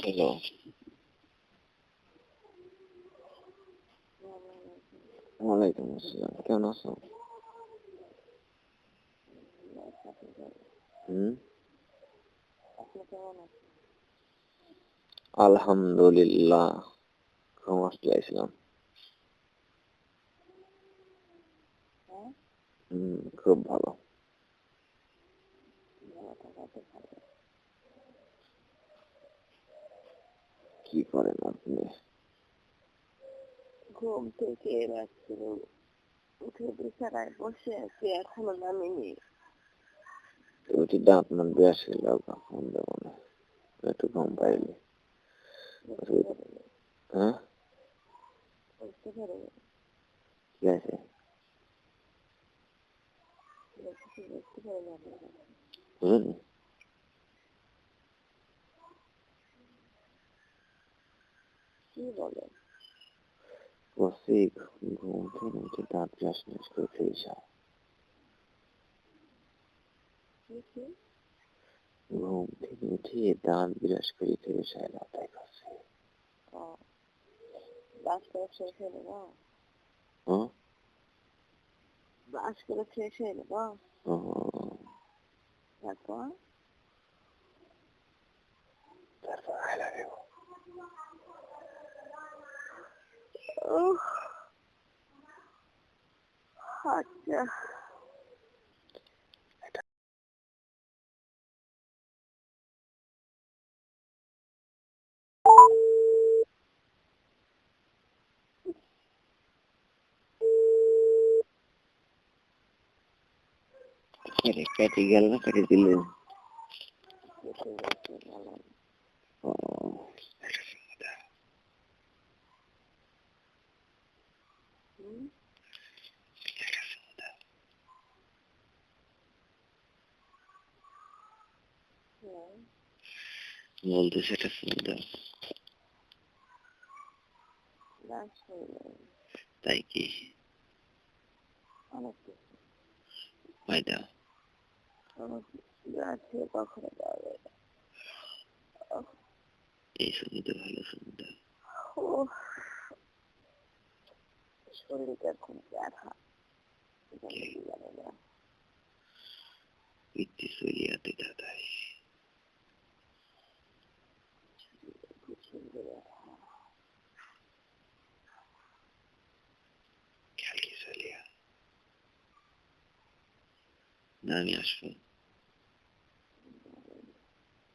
Hello ওয়ালাইকুম আসসালাম কেমন আছো? হুম? আলহামদুলিল্লাহ ঘুম আসতে চাইছিলাম হুম খুব ভালো। কি করেন আপনি ঘুম থেকে রাত্রে উঠে বিছানায় বসে আছি এখনও নামিনি। দাঁত মান বেশি লাগা ফোন দেবো না। একটু ঘুম পাইলি। হ্যাঁ? বুঝতে পারিনি কি আছে? কিছু বুঝতে পারিনি আপনার কথা। বুঝলি কি বলে। বসে ঘুম থেকে উঠে দাঁত ব্রাশ ম্রাশ করে কি ঘুম থেকে উঠে দাঁত ব্রাশ করে হয় মাথায় কাছে। বাস করে ফ্রেশ হয়ে নেব বাস করে ফ্রেশ হয়ে নেব তারপর? উহ, আচ্ছা কেটে কেটে গেল হুম? হ্যাঁ, বলতে সেটা ফোন দাও বাস হয়ে যাবে। তাই কি অনেক কিছু পাই দাও অনেক কিছু আছে কখনো দেওয়া যায় না। এই সময় তো ভালো ফোন দাও উফ, শরীরটা খুব ব্যথা কেন কি জানি না পিত্তি সরিয়াতে দাদাই প্রচণ্ড ব্যথা খেয়াল কি সরিয়া না আমি আসব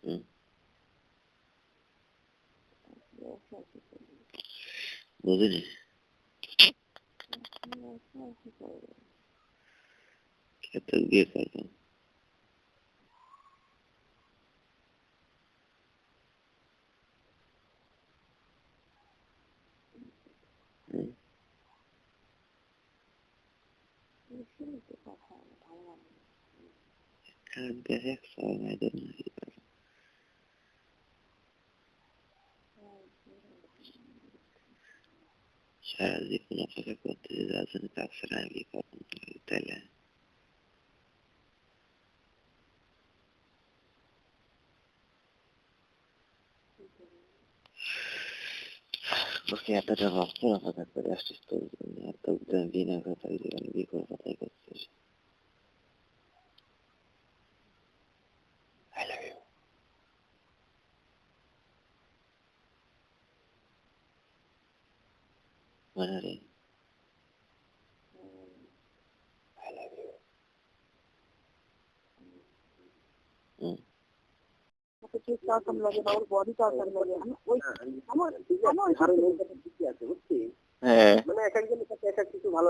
হুম ব্যথা কি করবে? বুঝলি ব্যথা কি করবে? খেতে গিয়ে করব হুম বেশি তো কথা আমার ভালো লাগে না। কারণ বেশ এক সময় তো না সারা জীবন অপেক্ষা করতে যে যাচ্ছেন তাছাড়া আমি কখন তাইলে ওকে এতটা রক্ত অপেক্ষা করে আসছিস তোর জন্য এত বিনা কথা যেখানে বিকল কথাই করছিস আই লাভ ইউ মনে রে আই লাভ ইউ হুম ওকে ঠিক চাওতাম লাগে না ওর বডি চাওতাম লাগে না ওই আমার আমার হ্যাঁ মানে এক একজনের কাছে এক এক কিছু ভালো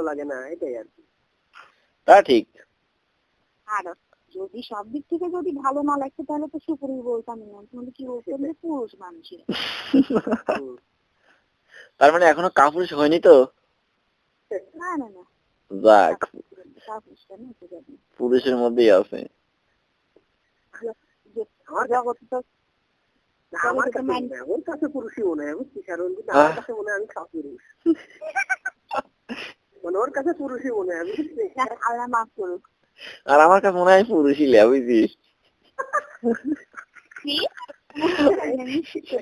লাগে না এটাই আর কি তা ঠিক। আর যদি সব দিক থেকে যদি ভালো না লাগতো তাহলে তো সুপুরি বলতাম না। তাহলে কি বলতাম যে পুরুষ মানুষের। তার মানে এখনও কাপুরুষ হয়নি তো? না না না। যাক পুরুষের মধ্যেই আছে। যে জগতে তো আমার জগতে তো কাছে হয়, ওর কাছে পুরুষই মনে আর আমার কাছে মনে হয় পুরুষই লে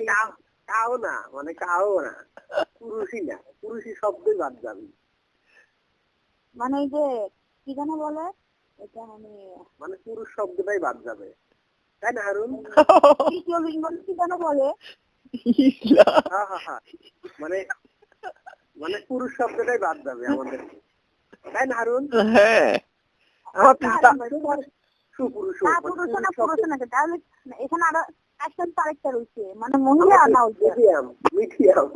কাও- কাও না মানে কাও না। পুরুষই না পুরুষই শব্দই বাদ যাবে মানে ওই যে কি যেন বলে? এটা মানে মানে পুরুষ শব্দটাই বাদ যাবে। তাই না হারুন? তৃতীয় লিঙ্গ কি যেন বলে? মানে মানে পুরুষ শব্দটাই বাদ যাবে আমাদের। তাই না হারুন? হ্যাঁ। আমার সুপুরুষ না পুরুষ না পুরুষ না তাহলে এখানে আরও আরেকটা রয়েছে। মানে মহিলা না ওইটা মিডিয়াম মিডিয়াম।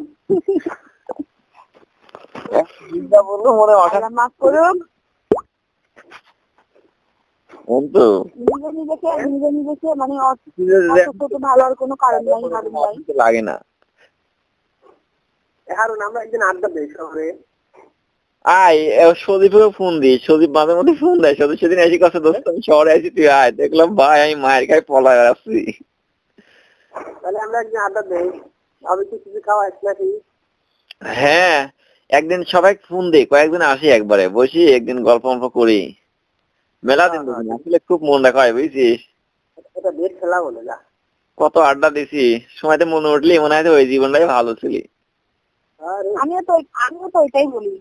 চিন্তা বলল মনে মাফ করুন। অন্তু নিজে নিজেকে নিজে নিজেকে মানে অসুস্থ ভালো আর কোনো কারণ নাই হারুন ভাই লাগে না। হারুন আমরা একদিন আড্ডা দিই শহরে আয় সদীপকে ফোন দিই। সদীপ মাঝে মধ্যে ফোন দেয় সদীপ সেদিন এসে কাছে দোস্ত আমি শহরে আছি তুই আয়। দেখলাম ভাই আমি মায়ের গায়ে পলায় আসছি তাহলে আমরা একদিন আড্ডা দেই। কিছু খাওয়াইস নাকি হ্যাঁ একদিন সবাই ফোন দিই কয়েকদিন আসি একবারে বসি একদিন গল্প গল্প করি। মেলা দিন হ্যাঁ, আসলে খুব মন রাখা হয় বুঝছিস? এটা বেড খেলা বলে না কত আড্ডা দিছি সময়তে মনে উঠলি মনে হয় ওই জীবনটাই ভালো ছিল। আমিও তো আমিও তো ওইটাই বলি।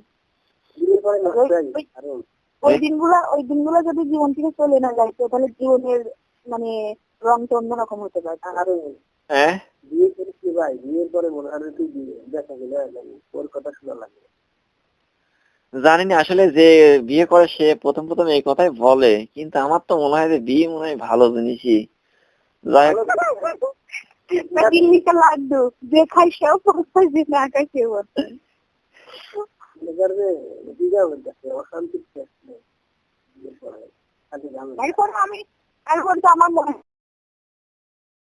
ওই- ওই দিনগুলো ওই দিনগুলো যদি জীবন থেকে চলে না যায় তাহলে জীবনের মানে রংটা অন্যরকম হতে পারে। হ্যাঁ? বিয়ে করিস কি ভাই? বিয়ের পরে মনে হয় তুই বিয়ে দেখা গেলে ওর কথা শোনা লাগে জানি না আসলে যে বিয়ে করে সে প্রথম প্রথম এই কথাই বলে কিন্তু আমার তো মনে হয় যে বিয়ে মনে হয় ভালো জিনিসই। যাই লাড্ডু যে খাই সেও পৌঁছায় যে না খাই সেও অশান্তি বিয়ের পরে। খালি আমি তো আমার মনে হয়